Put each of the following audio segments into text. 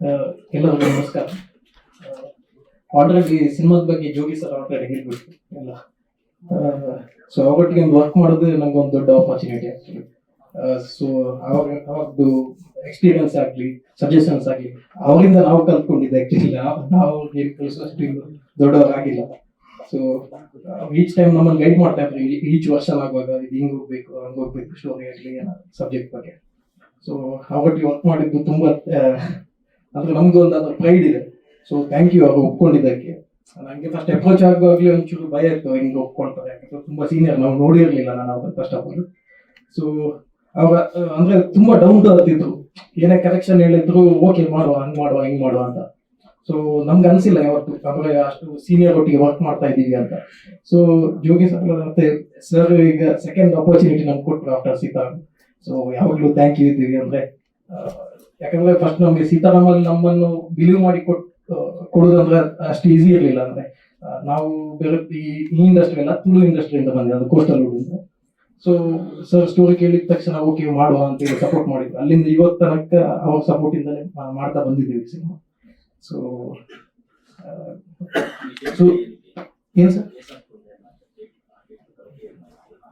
ಎಲ್ಲರಿಗೂ ನಮಸ್ಕಾರ. ಆಲ್ರೆಡಿ ಸಿನಿಮಾದ ಬಗ್ಗೆ ಜೋಗಿ ಸರ್ ಆಲ್ರೆಡಿ ಹೇಳ್ಬಿಟ್ಟು ಎಲ್ಲ. ಸೊ ಅವರೊಟ್ಟಿಗೆ ಒಂದು ವರ್ಕ್ ಮಾಡೋದು ನಂಗೆ ಒಂದು ದೊಡ್ಡ ಆಪರ್ಚುನಿಟಿ ಆಕ್ಚುಲಿ ಸೊ ಅವಾಗ ಅವಾಗದು ಎಕ್ಸ್ಪೀರಿಯನ್ಸ್ ಆಗಲಿ ಸಜೆಷನ್ಸ್ ಆಗಲಿ, ಅವರಿಂದ ನಾವು ಕಲ್ತ್ಕೊಂಡಿದ್ದೆ ಆಕ್ಚುಲಿ ನಾವು ಏನು ಕಲಿಸೋಷ್ಟು ಇನ್ನು ದೊಡ್ಡವರಾಗಿಲ್ಲ. ಸೊ ಈಚ್ ಟೈಮ್ ನಮ್ಮನ್ನು ಗೈಡ್ ಮಾಡ್ತಾ ಇದ್ರು. ಈಚ್ ವರ್ಷ ಆಗುವಾಗ ಇದು ಹಿಂಗ್ ಹೋಗ್ಬೇಕು, ಹಂಗೆ ಹೋಗ್ಬೇಕು ಸ್ಟೋರಿ ಆಗಲಿ ಸಬ್ಜೆಕ್ಟ್ ಬಗ್ಗೆ. ಸೊ ಅವಟ್ಟಿಗೆ ವರ್ಕ್ ಮಾಡಿದ್ದು ತುಂಬಾ ಅಂದ್ರೆ ನಮ್ಗೆ ಒಂದು ಅದ್ರ ಪ್ರೈಡ್ ಇದೆ. ಸೊ ಥ್ಯಾಂಕ್ ಯು ಅವರು ಒಪ್ಕೊಂಡಿದ್ದಕ್ಕೆ. ನನಗೆ ಫಸ್ಟ್ ಅಪ್ರೋಚ್ ಆಗುವಾಗಲೇ ಒಂಚೂರು ಭಯ ಇತ್ತು, ಹಿಂಗೆ ಒಪ್ಕೊಳ್ತಾರೆ ಯಾಕಂದ್ರೆ ತುಂಬಾ ಸೀನಿಯರ್ ನಾವು ನೋಡಿರ್ಲಿಲ್ಲ ನಾನು ಅವ್ರ ಫಸ್ಟ್ ಆಫ್ ಆಲ್ ಸೊ ಅವ್ರ, ಅಂದ್ರೆ ತುಂಬಾ ಡೌಟ್ ಇದ್ರು. ಏನೇ ಕರೆಕ್ಷನ್ ಹೇಳಿದ್ರು ಓಕೆ ಮಾಡುವ, ಹಂಗ್ ಮಾಡುವ, ಹಿಂಗ್ ಮಾಡುವ ಅಂತ. ಸೊ ನಮ್ಗೆ ಅನ್ಸಿಲ್ಲ ಯಾವತ್ತು. ಅಂದ್ರೆ ಅಷ್ಟು ಸೀನಿಯರ್ ಒಟ್ಟಿಗೆ ವರ್ಕ್ ಮಾಡ್ತಾ ಇದ್ದೀವಿ ಅಂತ. ಸೊ ಜೋಗಿ ಸರ್ ಮತ್ತೆ ಸರ್ ಈಗ ಸೆಕೆಂಡ್ ಅಪರ್ಚುನಿಟಿ ನಮ್ಗೆ ಕೊಟ್ಟರು ಆಫ್ಟರ್ ಸೀತಾ ಸೊ ಯಾವಾಗಲೂ ಥ್ಯಾಂಕ್ ಯು ಇದ್ದೀವಿ ಅಂದ್ರೆ. ಯಾಕಂದ್ರೆ ಫಸ್ಟ್ ನಮಗೆ ಸೀತಾರಾಮಲ್ಲಿ ನಮ್ಮನ್ನು ಬಿಲೀವ್ ಮಾಡಿ ಕೊಟ್ ಕೊಡುದಂದ್ರೆ ಅಷ್ಟು ಈಸಿ ಇರಲಿಲ್ಲ ಅಂದ್ರೆ ನಾವು ಬೇರೆ ಈ ಇಂಡಸ್ಟ್ರಿ ಎಲ್ಲ ತುಳು ಇಂಡಸ್ಟ್ರಿಯಿಂದ ಬಂದಿದೆ, ಅದು ಕೋಸ್ಟಲ್ ರೋಡಿಂದ ಸೊ ಸರ್ ಸ್ಟೋರಿ ಕೇಳಿದ ತಕ್ಷಣ ಓಕೆ ಮಾಡುವ ಅಂತ ಹೇಳಿ ಸಪೋರ್ಟ್ ಮಾಡಿದ್ವಿ ಅಲ್ಲಿಂದ ಇವತ್ತು ತನಕ ಅವ್ರ ಸಪೋರ್ಟ್ ಇಂದಲೇ ಮಾಡ್ತಾ ಬಂದಿದ್ದೀವಿ ಸಿನಿಮಾ. ಸೊ ಸೊ ಏನ್ ಸರ್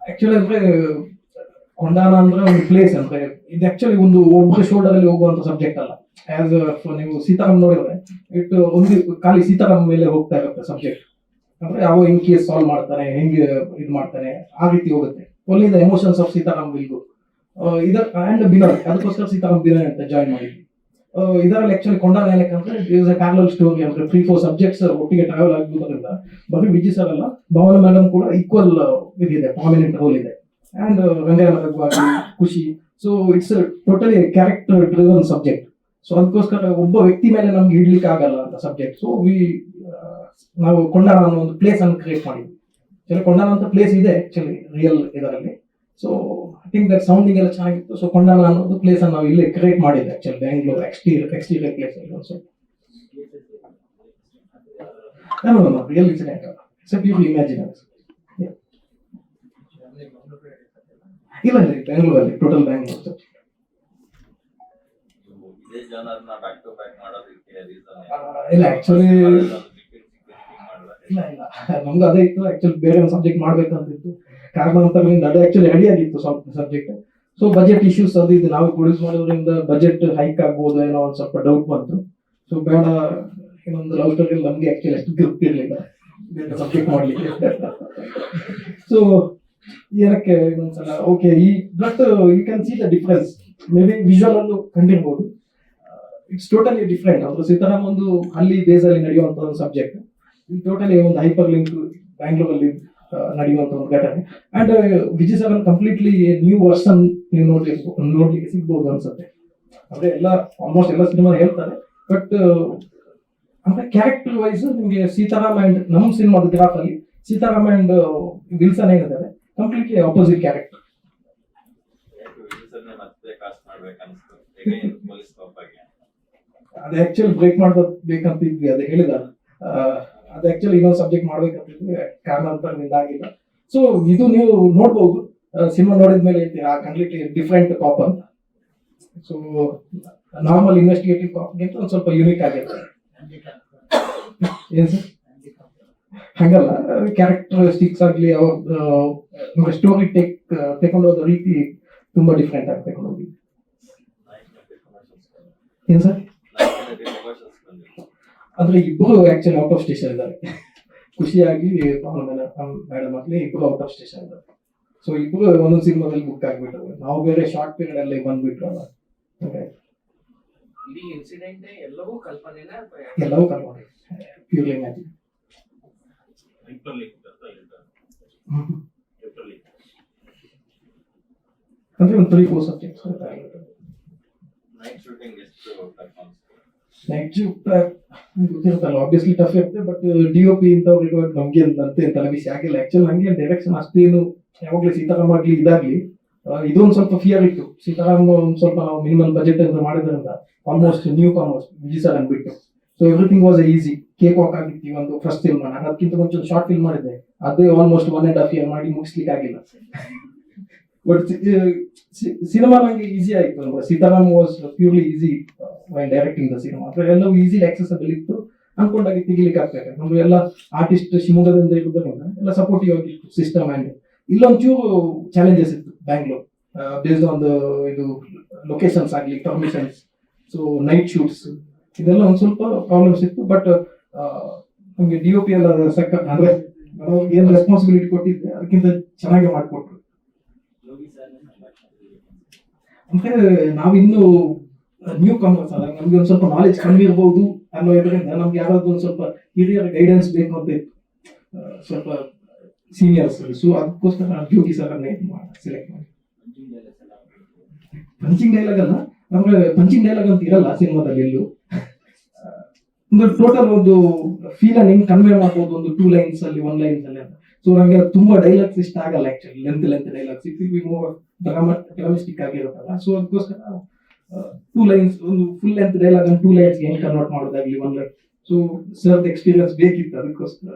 ಆಕ್ಚುಲಿ ಅಂದ್ರೆ ಕೊಂಡಾನ ಅಂದ್ರೆ ಒಂದು ಪ್ಲೇಸ್ ಅಂದ್ರೆ ಇದು ಆಕ್ಚುಲಿ ಒಂದು ಒಬ್ಬರ ಶೋಲ್ಡರ್ ಅಲ್ಲಿ ಹೋಗುವಂತ ಸಬ್ಜೆಕ್ಟ್ ಅಲ್ಲ. ಆಸ್ ನೀವು ಸೀತಾರಾಮ್ ನೋಡಿದ್ರೆ ಇಟ್ ಒಂದು ಖಾಲಿ ಸೀತಾರಾಮ್ ಮೇಲೆ ಹೋಗ್ತಾ ಇರುತ್ತೆ ಸಬ್ಜೆಕ್ಟ್ ಅಂದ್ರೆ ಯಾವ ಇನ್ ಕೇಸ್ ಸಾಲ್ವ್ ಮಾಡ್ತಾನೆ ಹೆಂಗೆ ಇದು ಮಾಡ್ತಾನೆ ಆ ರೀತಿ ಹೋಗುತ್ತೆ. ಒಲ್ಲಿ ಎಮೋಷನ್ಸ್ ಆಫ್ ಸೀತಾರಾಮ್ ವಿಲ್ಗು ಇದರ್ ಅಂಡ್ ಬಿನರ್ ಅದಕ್ಕೋಸ್ಕರ ಸೀತಾರಾಮ್ ಬಿನರ್ ಅಂತ ಜಾಯ್ನ್ ಮಾಡಿದ್ವಿ. ಆ, ಇದರಲ್ಲಿ ಆಕ್ಚುಲಿ ಕೊಂಡಾನ ಏನಕ್ಕೆ ಅಂದ್ರೆ ಇಸ್ ಅ ಪ್ಯಾರಲಲ್ ಸ್ಟೋರಿ ಅಂದ್ರೆ ತ್ರೀ ಫೋರ್ ಸಬ್ಜೆಕ್ಟ್ಸ್ ಒಟ್ಟಿಗೆ ಟ್ರಾವೆಲ್ ಆಗಿರೋದ್ರಿಂದ ಬರೀ ವಿಜಿ ಸರ್ ಅಲ್ಲ ಭವನ ಮೇಡಮ್ ಕೂಡ ಈಕ್ವಲ್ ಇದಿದೆ ಪ್ರಾಮಿನೆಂಟ್ ರೋಲ್ ಇದೆ. ಅಂಡ್ ರಂಗಾಯಣ ರಘುವಾಗಿ ಖುಷಿ so it's totally character driven subject so ಅದಕ್ಕೋಸ್ಕರ ಒಬ್ಬ ವ್ಯಕ್ತಿ ಮೇಲೆ ನಮ್ಗೆ ಹಿಡ್ಲಿಕ್ಕೆ ಆಗಲ್ಲ ಅಂತ ಸಬ್ಜೆಕ್ಟ್ ಸೊ ವಿ ನಾವು ಕೊಂಡಾಣ ಅನ್ನೋ ಒಂದು ಪ್ಲೇಸ್ ಅನ್ನು ಕ್ರಿಯೇಟ್ ಮಾಡಿದ್ವಿ. ಚಲೋ ಕೊಂಡಾಣ ಅಂತ ಪ್ಲೇಸ್ ಇದೆ ಆಕ್ಚುಲಿ ರಿಯಲ್ ಇದರಲ್ಲಿ. So I think that sounding ಎಲ್ಲ ಚೆನ್ನಾಗಿತ್ತು. ಸೊ ಕೊಂಡಾನ ಅನ್ನೋದು ಪ್ಲೇಸ್ ಅನ್ನು ನಾವು ಇಲ್ಲಿ ಕ್ರಿಯೇಟ್ ಮಾಡಿದ್ದೆ actually Bangalore exterior exterior place ಅಲ್ಲಿ so No, no, no, real incident. It's a ಇಲ್ಲ ಇಲ್ಲ ಬೆಂಗಳೂರಲ್ಲಿ ಟೋಟಲ್ ಬ್ಯಾಂಗ್ಳೂರ್ ಸರ್ ಇಲ್ಲ ಆಕ್ಚುಲಿ ಇಲ್ಲ ಇಲ್ಲ. ನಮ್ದು ಅದೇ ಇತ್ತು ಆಕ್ಚುಲಿ ಬೇರೆ ಒಂದು ಸಬ್ಜೆಕ್ಟ್ ಮಾಡ್ಬೇಕಂತಿತ್ತು. ಕಾರಣಾಂತರದಿಂದ ಅದೇ ಆಕ್ಚುಲಿ ಸ್ವಲ್ಪ ಸಬ್ಜೆಕ್ಟ್ ಸೊ ಬಜೆಟ್ ಇಶ್ಯೂಸ್ ಅದು ಇದು ನಾವು ಪ್ರೊಡ್ಯೂಸ್ ಮಾಡೋದ್ರಿಂದ ಬಜೆಟ್ ಹೈಕ್ ಆಗ್ಬೋದು ಏನೋ ಒಂದು ಸ್ವಲ್ಪ ಡೌಟ್ ಬಂತು. ಸೊ ಬೇಡ ಇನ್ನೊಂದು ಲವ್ ಸ್ಟೋರಿ ನಮ್ಗೆ ಆಕ್ಚುಲಿ ಅಷ್ಟು ಗ್ರಿಪ್ ಇರಲಿಲ್ಲ. ಸಬ್ಜೆಕ್ಟ್ ಮಾಡ್ಲಿಕ್ಕೆ. ಸೊ ಏನಕ್ಕೆ ಒಂದ್ಸಲ ಓಕೆ ಈ but you can see the difference maybe visual ಅಲ್ಲೂ ಕಂಡಿರ್ಬೋದು. ಇಟ್ಸ್ ಟೋಟಲಿ ಡಿಫ್ರೆಂಟ್ ಅಂದ್ರೆ ಸೀತಾರಾಮ್ ಒಂದು ಅಲ್ಲಿ ಬೇಸ್ ಅಲ್ಲಿ ನಡೆಯುವಂತ ಒಂದು ಸಬ್ಜೆಕ್ಟ್ ಟೋಟಲಿ ಒಂದು ಹೈಪರ್ ಲಿಂಕ್ ಬ್ಯಾಂಗ್ಳೂರಲ್ಲಿ ನಡೆಯುವಂತ ಒಂದು ಘಟನೆ. And Vijay sir completely new version ನೀವು ನೋಡ್ಲಿಕ್ಕೆ ನೋಡ್ಲಿಕ್ಕೆ ಸಿಗ್ಬೋದು ಅನ್ಸುತ್ತೆ. ಅಂದ್ರೆ ಎಲ್ಲ ಆಲ್ಮೋಸ್ಟ್ ಎಲ್ಲ ಸಿನಿಮಾ ಹೇಳ್ತಾರೆ. ಬಟ್ ಅಂದ್ರೆ ಕ್ಯಾರೆಕ್ಟರ್ ವೈಸ್ ನಿಮ್ಗೆ ಸೀತಾರಾಮ್ ಅಂಡ್ ನಮ್ಮ ಸಿನಿಮಾದ ಗ್ರಾಫ್ ಅಲ್ಲಿ ಸೀತಾರಾಮ್ ಅಂಡ್ ವಿಲ್ಸನ್ ಏನಿದ್ದಾರೆ? ಕಂಪ್ಲೀಟ್ಲಿ ಆಪೋಸಿಟ್ ಕ್ಯಾರೆಕ್ಟರ್ ಅದು ಆಕ್ಚುಲಿ ಬ್ರೇಕ್ ಮಾಡ್ಬೇಕಂತಿದ್ವಿ ಅದು ಹೇಳಿದ. ಅದು ಆಕ್ಚುಲಿ ಇನ್ನೊಂದು ಸಬ್ಜೆಕ್ಟ್ ಮಾಡ್ಬೇಕಂತಿದ್ವಿ ಕಾರಣಾಂತರದಿಂದ ಇದಾಗಿಲ್ಲ ಸೊ ಇದು ನೀವು ನೋಡ್ಬೋದು. ಸಿನಿಮಾ ನೋಡಿದ ಮೇಲೆ ಆ ಕಂಪ್ಲೀಟ್ಲಿ ಡಿಫ್ರೆಂಟ್ ಕಾಪ್ ಅಂತ. ಸೊ ನಾರ್ಮಲ್ ಇನ್ವೆಸ್ಟಿಗೇಟಿವ್ ಕಾಪ್ಗಿಂತ ಒಂದು ಸ್ವಲ್ಪ ಯೂನಿಕ್ ಆಗಿರುತ್ತೆ. ಏನ್ ಸರ್? ಹಂಗಲ್ಲ. ಕ್ಯಾರೆಕ್ಟರಿಸ್ಟಿಕ್ಸ್ ಆಗಲಿ ಅವ್ರ ಸ್ಟೋರಿ ಟೇಕ್ ತಗೊಂಡು ಹೋದ ರೀತಿ ತುಂಬಾ ಡಿಫ್ರೆಂಟ್ ಆಗಿ ತಗೊಂಡು ಹೋಗಿ. ಏನ್ ಸರ್? ಅಂದ್ರೆ ಇಬ್ಬರು ಆಕ್ಚುಲಿ ಔಟ್ ಆಫ್ ಸ್ಟೇಷನ್ ಇದ್ದಾರೆ. ಖುಷಿಯಾಗಿ ಮೇಡಮ್ ಆಗಲಿ ಇಬ್ಬರು ಔಟ್ ಆಫ್ ಸ್ಟೇಷನ್ ಇದ್ದಾರೆ. ಸೊ ಇಬ್ಬರು ಒಂದೊಂದು ಸಿನಿಮಾದಲ್ಲಿ ಬುಕ್ ಆಗ್ಬಿಟ್ಟು ನಾವು ಬೇರೆ ಶಾರ್ಟ್ ಪೀರಿಯಡ್ ಅಲ್ಲಿ ಬಂದ್ಬಿಟ್ರು ಅಲ್ಲ. ಹಾಗಾಗಿ ಇನ್ಸಿಡೆಂಟ್ ಎಲ್ಲವೂ ಕಲ್ಪನೆ ಎಲ್ಲವೂ ಕಲ್ಪನೆ. ಪ್ಯೂರ್ಲಿ ಮ್ಯಾಜಿಕ್ ಅಂದ್ರೆ ಒಂದು three four subjects night shooting ಎಷ್ಟು ಟಫ್ ನೈಟ್ ಶಿಫ್ಟ್ ಗೊತ್ತಿರುತ್ತಲ್ಲ ಆಬ್ವಿಯಸ್ಲಿ ಟಫ್ ಇರುತ್ತೆ ಬಟ್ ಡಿ ಒ ಪಿ ನಮ್ಗೆ ಅಂತ ಆಗಿಲ್ಲ. ಆಕ್ಚುಲಿ ಡೈರೆಕ್ಷನ್ ಅಷ್ಟೇನು ಯಾವಾಗಲೂ ಸೀತಾರಾಮ್ ಆಗ್ಲಿ ಇದಾಗ್ಲಿ. ಇದು ಇದೊಂದು ಸ್ವಲ್ಪ ಫಿಯರ್ ಇತ್ತು. ಸೀತಾರಾಮ್ ಒಂದು ಸ್ವಲ್ಪ ನಾವು ಮಿನಿಮಲ್ ಬಜೆಟ್ ಅಂತ ಮಾಡಿದ್ರಿಂದ ಆಲ್ಮೋಸ್ಟ್ ನ್ಯೂ ಕಾಮರ್ಸ್ ಸರ್ ಅಂದ್ಬಿಟ್ಟು so everything was easy cakewalk ಆಗಿತ್ತು ಒಂದು ಫಸ್ಟ್ ಫಿಲ್ಮ್ ನಾನು ಅದಕ್ಕಿಂತ ಮುಂಚೆ ಶಾರ್ಟ್ ಫಿಲ್ಮ್ ಮಾಡಿದ್ದೆ. ಅದೇ almost one and half year ಮಾಡಿ ಮುಗಿಸ್ಲಿಕ್ಕೆ ಆಗಿಲ್ಲ ಬಟ್ ಸಿನಿಮಾ ನಂಗೆ ಈಸಿ ಆಯ್ತು Sitaram was purely easy why directing the cinema ಅಥವಾ ಎಲ್ಲವೂ ಈಸಿ ಆಕ್ಸೆಸಬಲ್ ಇತ್ತು. ಅನ್ಕೊಂಡಾಗಿ ತೆಗಿಲಿಕ್ಕೆ ಆಗ್ತದೆ ನಮ್ದು ಎಲ್ಲ ಆರ್ಟಿಸ್ಟ್ ಶಿವಮೊಗ್ಗದಿಂದ ಇರುವುದರಿಂದ ಎಲ್ಲ ಸಪೋರ್ಟಿವ್ ಆಗಿತ್ತು ಸಿಸ್ಟಮ್ ಅಂಡ್ ಇಲ್ಲೊಂಚೂರು ಚಾಲೆಂಜಸ್ ಇತ್ತು ಬ್ಯಾಂಗ್ಳೂರ್ ಬೇಸ್ಡ್ ಆನ್ ದ ಇದು ಲೊಕೇಶನ್ಸ್ ಆಗಲಿ ಪರ್ಮಿಷನ್ಸ್ ಸೊ ನೈಟ್ ಶೂಟ್ಸ್ ಇದೆಲ್ಲ ಒಂದು ಸ್ವಲ್ಪ ಪ್ರಾಬ್ಲಮ್ಸ್ ಇತ್ತು ಬಟ್ ನಮಗೆ ಡಿ ಒ ಪಿ ಎಲ್ಲ ಸಕ್ಕ, ಅಂದ್ರೆ ಏನ್ ರೆಸ್ಪಾನ್ಸಿಬಿಲಿಟಿ ಕೊಟ್ಟಿದ್ದೆ ಅದಕ್ಕಿಂತ ಚೆನ್ನಾಗಿ ಮಾಡಿಕೊಟ್ರು. ಅಂದ್ರೆ ನಾವಿನ್ನು ನ್ಯೂ ಕಮರ್ಸ್ ಅಲ್ಲ ನಮ್ಗೆ ಒಂದ್ ಸ್ವಲ್ಪ ನಾಲೆಜ್ ಕಮ್ಮಿ ಇರಬಹುದು ಅನ್ನೋ ಇದರಿಂದ ನಮ್ಗೆ ಯಾರಾದ್ರೂ ಒಂದ್ ಸ್ವಲ್ಪ ಹಿರಿಯರ ಗೈಡೆನ್ಸ್ ಬೇಕು ಅಂತ ಸ್ವಲ್ಪ ಸೀನಿಯರ್ಸ್ ಸೊ ಅದಕ್ಕೋಸ್ಕರ ಯೋಗಿ ಸರ್ ಸೆಲೆಕ್ಟ್ ಮಾಡಿ ಪಂಚಿಂಗ್ ಡೈಲಾಗ್ ಅಲ್ಲ? ನಮ್ಗೆ ಪಂಚಿಂಗ್ ಡೈಲಾಗ್ ಅಂತ ಇರಲ್ಲ ಸಿನಿಮಾದಲ್ಲಿ ಎಲ್ಲೂ. ಒಂದು ಟೋಟಲ್ ಒಂದು ಫೀಲ್ ಹೆಂಗ್ ಕನ್ವೇ ಮಾಡ್ಬೋದು ಒಂದು ಟೂ ಲೈನ್ಸ್ ಅಲ್ಲಿ ಒನ್ ಲೈನ್ಸ್ ಅಲ್ಲಿ ಅಂತ. ಸೊ ನಂಗೆ ತುಂಬಾ ಡೈಲಾಗ್ಸ್ ಇಷ್ಟ ಆಗಲ್ಲ actually length length dialogues it be more dramatic ಆಗಿರುತ್ತಲ್ಲ. So ಅದಕ್ಕೋಸ್ಕರ ಟೂ ಲೈನ್ಸ್ ಒಂದು full length dialogue two lines ಹೆಂಗ್ ಕನ್ವರ್ಟ್ ಮಾಡೋದಾಗ್ಲಿ one line so sir experience ಬೇಕಿತ್ತು ಅದಕ್ಕೋಸ್ಕರ.